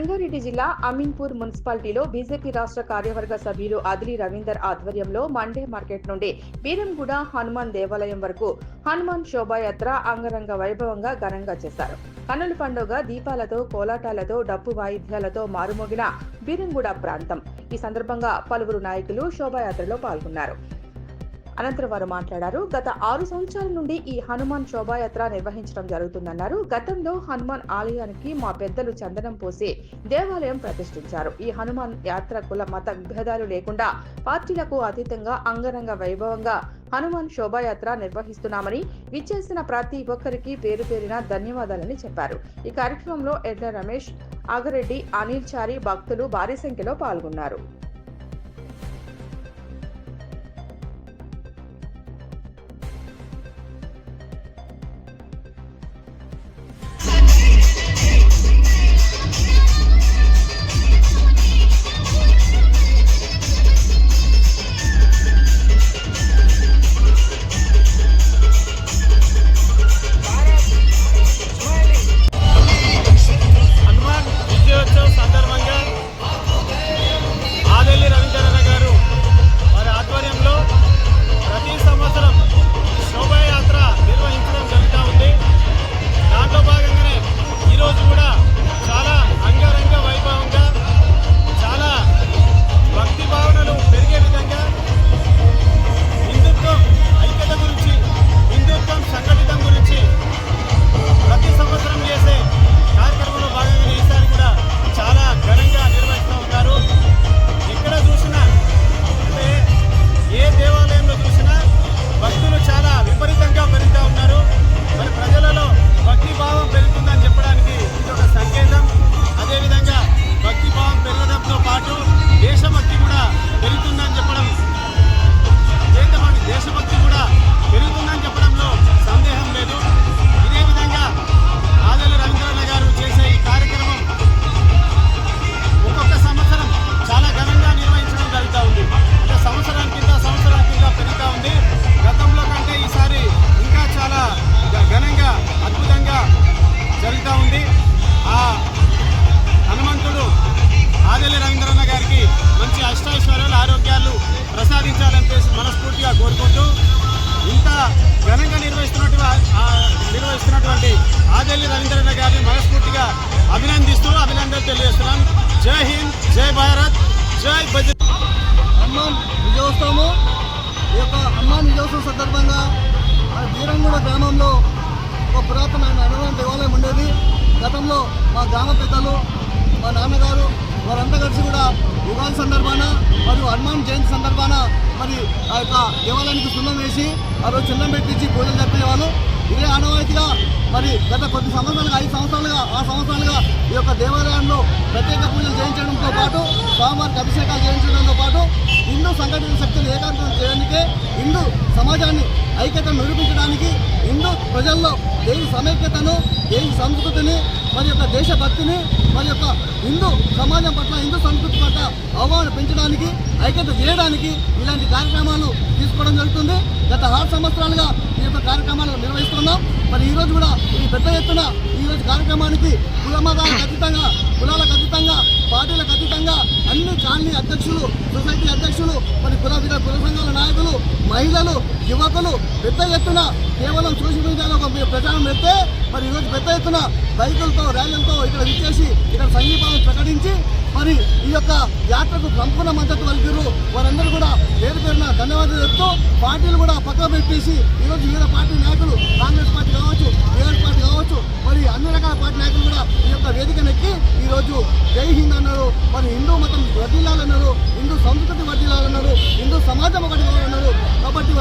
రంగారెడ్డి జిల్లా అమీన్పూర్ మున్సిపాలిటీలో బీజేపీ రాష్ట్ర కార్యవర్గ సభ్యులు అదిలి రవీందర్ ఆధ్వర్యంలో మండే మార్కెట్ నుండి బీరంగూడ హనుమాన్ దేవాలయం వరకు హనుమాన్ శోభాయాత్ర అంగరంగ వైభవంగా ఘనంగా చేశారు. కన్నుల పండుగ దీపాలతో కోలాటాలతో డప్పు వాయిద్యాలతో మారుమోగిన బీరంగూడ ప్రాంతం. ఈ సందర్భంగా పలువురు నాయకులు శోభాయాత్రలో పాల్గొన్నారు. అనంతరం వారు మాట్లాడారు. గత ఆరు సంవత్సరాల నుండి ఈ హనుమాన్ శోభాయాత్ర నిర్వహించడం జరుగుతుందన్నారు. గతంలో హనుమాన్ ఆలయానికి మా పెద్దలు చందనం పోసి దేవాలయం ప్రతిష్ఠించారు. ఈ హనుమాన్ యాత్ర కుల మత విభేదాలు లేకుండా పార్టీలకు అతీతంగా అంగరంగ వైభవంగా హనుమాన్ శోభాయాత్ర నిర్వహిస్తున్నామని విచ్చేసిన ప్రతి ఒక్కరికి పేరు పేరిన ధన్యవాదాలని చెప్పారు. ఈ కార్యక్రమంలో ఎడ్ల రమేష్ ఆగరెడ్డి అనిల్ చారి భక్తులు భారీ సంఖ్యలో పాల్గొన్నారు. ఆదెల్లి రవీంద్రనాథ్ గారిని మనస్ఫూర్తిగా అభినందిస్తూ అభినందనలు తెలియజేస్తున్నాం. జై హింద్ జై భారత్ జై భజ హనుమాన్ విజయోత్సవము. ఈ యొక్క హనుమాన్ విజయోత్సవం సందర్భంగా మన గ్రామంలో ఒక పురాతనమైన హనుమాన్ దేవాలయం ఉండేది. గతంలో మా గ్రామ పెద్దలు మా నాన్నగారు వారంతా కలిసి కూడా యుగాది సందర్భాన మరియు హనుమాన్ జయంతి సందర్భాన మరి ఆ యొక్క దేవాలయానికి సున్నం వేసి ఆ రోజు చిన్నం పెట్టించి పూజలు జరిపేవాళ్ళు. ఇదే ఆనవాయితీగా మరి గత కొద్ది సంవత్సరాలుగా ఐదు సంవత్సరాలుగా ఆ సంవత్సరాలుగా ఈ యొక్క దేవాలయంలో ప్రత్యేక పూజలు చేయించడంతో పాటు స్వామివారికి అభిషేకాలు చేయించడంతో పాటు హిందూ సంఘటన శక్తులు ఏకాంతం చేయడానికే హిందూ సమాజాన్ని ఐక్యతను నిరూపించడానికి హిందూ ప్రజల్లో దేవి సమైక్యతను దేవి సంస్కృతిని మరి యొక్క దేశభక్తిని మరి యొక్క హిందూ సమాజం పట్ల హిందూ సంస్కృతి పట్ల అవగాహన పెంచడానికి ఐక్యత చేయడానికి ఇలాంటి కార్యక్రమాలు తీసుకోవడం జరుగుతుంది. గత ఆరు సంవత్సరాలుగా ఈ యొక్క కార్యక్రమాలు మరి ఈరోజు కూడా ఈ పెద్ద ఎత్తున ఈ రోజు కార్యక్రమానికి కుల ఖచ్చితంగా అతీతంగా కులాలకు అతీతంగా పార్టీలకు అతీతంగా అన్ని కాలనీ అధ్యక్షులు సొసైటీ అధ్యక్షులు మరి కుల కుల సంఘాల నాయకులు మహిళలు యువకులు పెద్ద ఎత్తున కేవలం సోషల్ మీడియాలో ఒక ప్రచారం పెడితే మరి ఈరోజు పెద్ద ఎత్తున బైకులతో ర్యాలీలతో ఇక్కడ విచ్చేసి ఇక్కడ సంఘీభావం ప్రకటించి మరి ఈ యొక్క యాత్రకు సంపూర్ణ మద్దతు పలికారు వారందరూ కూడా పేరు చెప్తూ పార్టీలు కూడా పక్కన పెట్టేసి ఈరోజు వివిధ పార్టీ నాయకులు కాంగ్రెస్ పార్టీ కావచ్చు టీఆర్ఎస్ పార్టీ కావచ్చు మరి అన్ని రకాల పార్టీ నాయకులు కూడా ఈ యొక్క వేదికనెక్కి ఈరోజు జై హింద్ అన్నారు మరి హిందూ మతం వర్దిల్లాలన్నారు హిందూ సంస్కృతి వర్దిల్లాలన్నారు హిందూ సమాజం ఒకటి కావాలన్నారు. కాబట్టి